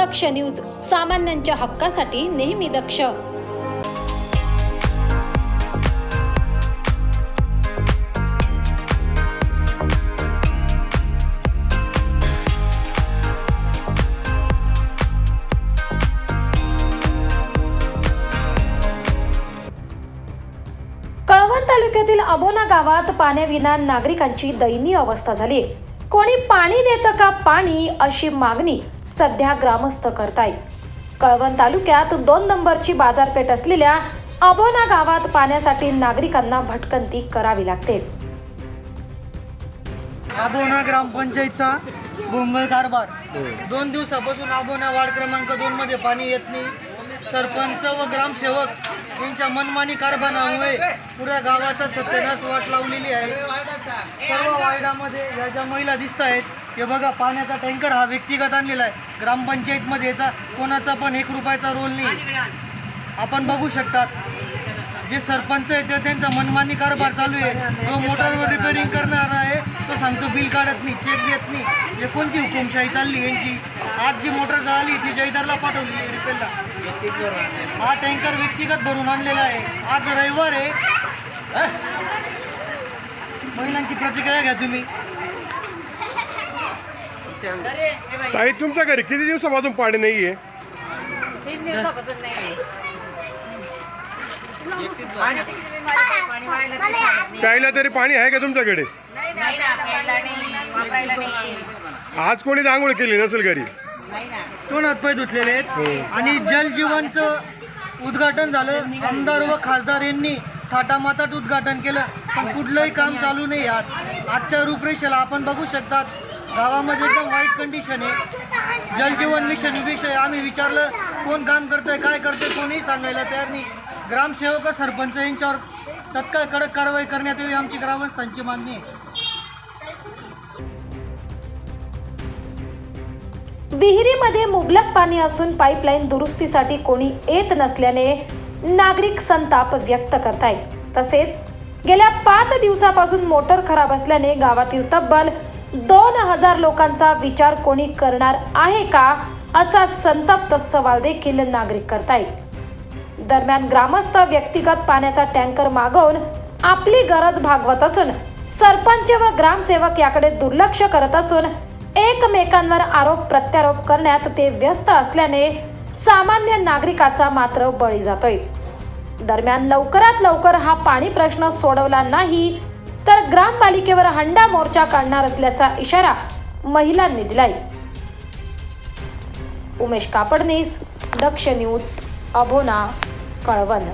दक्ष news सामान्यांच्या हक्कासाठी नेहमी दक्ष. कळवण तालुक्यातील अबोना गावात पाण्याविना नागरिकांची दयनीय अवस्था झाली कोणी पाणी देतं का पाणी अशी मागणी सध्या ग्रामस्थ करताय कळवण तालुक्यात दोन नंबरची बाजारपेठ असलेल्या अबोना गावात पाण्यासाठी नागरिकांना भटकंती करावी लागते. आबोना ग्रामपंचायतचा भोंगळ कारभार. दोन दिवसापासून आबोना वार्ड क्रमांक दोन मध्ये पाणी येत नाही. सरपंच व ग्रामसेवक यांच्या मनमानी कारभारामुळे पुऱ्या गावाचा सत्यानाश वाट लावलेली आहे. सर्व वार्डामध्ये या ज्या महिला दिसत आहेत हे बघा पाण्याचा टँकर हा व्यक्तिगत आणलेला आहे. ग्रामपंचायतमध्ये याचा कोणाचा पण एक रुपयाचा रोल नाही. आपण बघू शकतात. जे सरपंच आहे ते त्यांचा मनमानी कारभार चालू आहे जो मोटरवर रिपेअरिंग करणार आहे तो सांगतो बिल काढत नाही चेक देत नाही. हे कोणती हुकुमशाही चालली यांची? आज जी मोटर झाली ती जयदारला पाठवलेली आहे रिपेअरला हा टँकर व्यक्तिगत भरून आणलेला आहे. आज रविवार आहे. महिलांची प्रतिक्रिया घ्या तुम्ही. ताई तुमच्या घरी किती दिवसापासून पाणी नाहीये? तीन दिवसापासून नाही पाणी पाणी वाहायला तरी चालत नाही. प्यायला तरी पाणी आहे का तुमच्याकडे? आज कोणी आंघोळ केली नसेल घरी? दोन हातपाय धुतलेले आहेत. आणि जलजीवनचं उद्घाटन झालं. आमदार व खासदार यांनी थाटामाटात उद्घाटन केलं. पण कुठलंही काम चालू नाही आज. आजच्या रूपरेषेला आपण बघू शकतात गावामध्ये एकदम वाईट कंडिशन आहे. जलजीवन मिशन विषय आम्ही विचारलं कोण काम करतंय काय करतंय कोणीही सांगायला तयार नाही. ग्रामसेवक सरपंच यांच्यावर तत्काळ कडक कारवाई करण्यात यावी आमची ग्रामस्थांची मागणी आहे. विहिरीमध्ये मुबलक पाणी असून पाईपलाईन दुरुस्तीसाठी कोणी येत नसल्याने नागरिक संताप व्यक्त करतायत. तसेच गेल्या पाच दिवसापासून मोटर खराब असल्याने गावातील तब्बल दोन हजार लोकांचा विचार कोणी करणार आहे का असा संतप्त सवाल देखील नागरिक करतायत. दरम्यान ग्रामस्थ व्यक्तिगत पाण्याचा टँकर मागवून आपली गरज भागवत असून सरपंच व ग्रामसेवक याकडे दुर्लक्ष करत असून एकमेकांवर आरोप प्रत्यारोप करण्यात ते व्यस्त असल्याने सामान्य नागरिकाचा मात्र बळी जातोय. दरम्यान लवकरात लवकर हा पाणी प्रश्न सोडवला नाही तर ग्रामपालिकेवर हंडा मोर्चा काढणार असल्याचा इशारा महिलांनी दिलाय. उमेश कापडनीस दक्ष न्यूज अभोना. कळवण